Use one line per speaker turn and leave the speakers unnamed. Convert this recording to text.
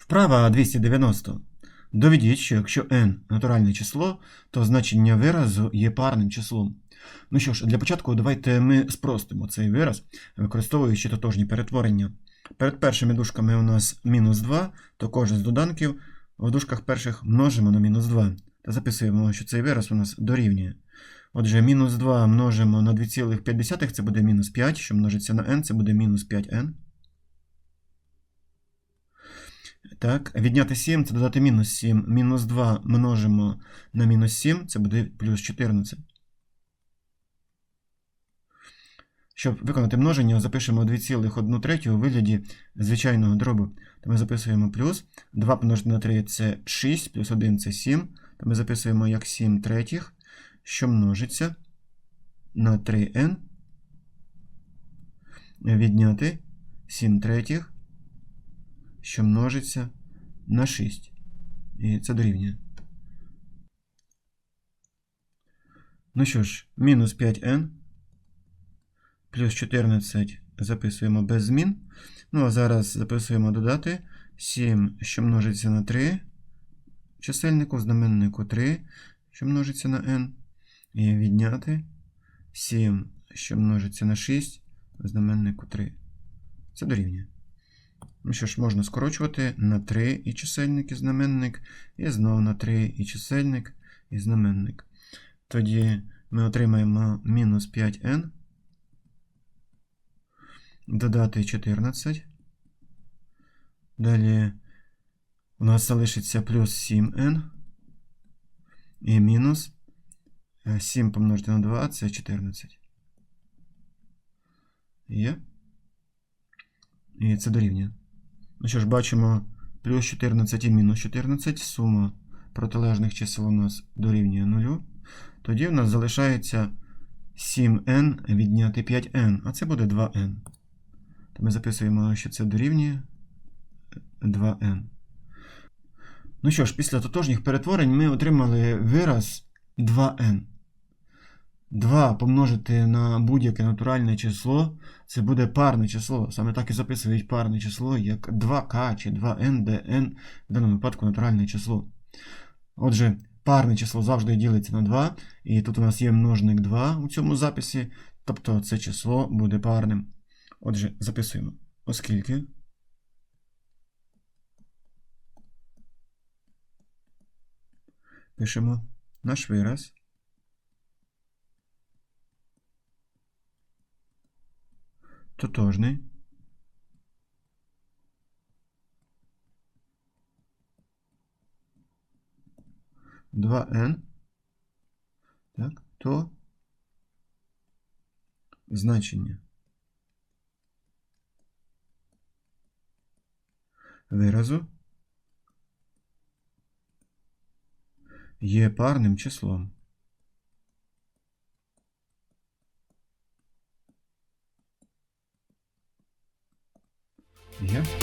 Вправа 290. Доведіть, що якщо n натуральне число, то значення виразу є парним числом. Ну що ж, для початку давайте ми спростимо цей вираз, використовуючи тотожні перетворення. Перед першими дужками у нас мінус 2, то кожен з доданків в дужках перших множимо на мінус 2. Та записуємо, що цей вираз у нас дорівнює. Отже, мінус 2 множимо на 2,5, це буде мінус 5, що множиться на n, це буде мінус 5n. Так, відняти 7 це додати мінус 7. Мінус 2 множимо на мінус 7, це буде плюс 14. Щоб виконати множення, запишемо 2,1 третю у вигляді звичайного дробу. То ми записуємо плюс. 2 помножити на 3 це 6, плюс 1 це 7. То ми записуємо як 7 третіх, що множиться на 3n. Відняти 7 третіх, що множиться на 6. І це дорівнює. Ну що ж, мінус 5n плюс 14 записуємо без змін. Ну, а зараз записуємо додати 7, що множиться на 3 чисельнику, знаменнику 3, що множиться на n. І відняти 7, що множиться на 6, знаменнику 3. Це дорівнює. Ну що ж, можна скорочувати на 3 і чисельник і знаменник, і знову на 3 і чисельник і знаменник. Тоді ми отримаємо мінус 5n, додати 14. Далі у нас залишиться плюс 7n і мінус 7 помножити на 2 це 14. Є. І це дорівнює. Ну що ж, бачимо плюс 14 і мінус 14. Сума протилежних чисел у нас дорівнює 0. Тоді у нас залишається 7n відняти 5n, а це буде 2n. То ми записуємо, що це дорівнює 2n. Ну що ж, після тотожніх перетворень ми отримали вираз 2n. 2 помножити на будь-яке натуральне число, це буде парне число. Саме так і записують парне число, як 2k чи 2n, де n в даному випадку натуральне число. Отже, парне число завжди ділиться на 2, і тут у нас є множник 2 у цьому записі, тобто це число буде парним. Отже, записуємо, оскільки. Пишемо наш вираз. Тотожний. Два n. Так, то значення виразу є парним числом. Yeah.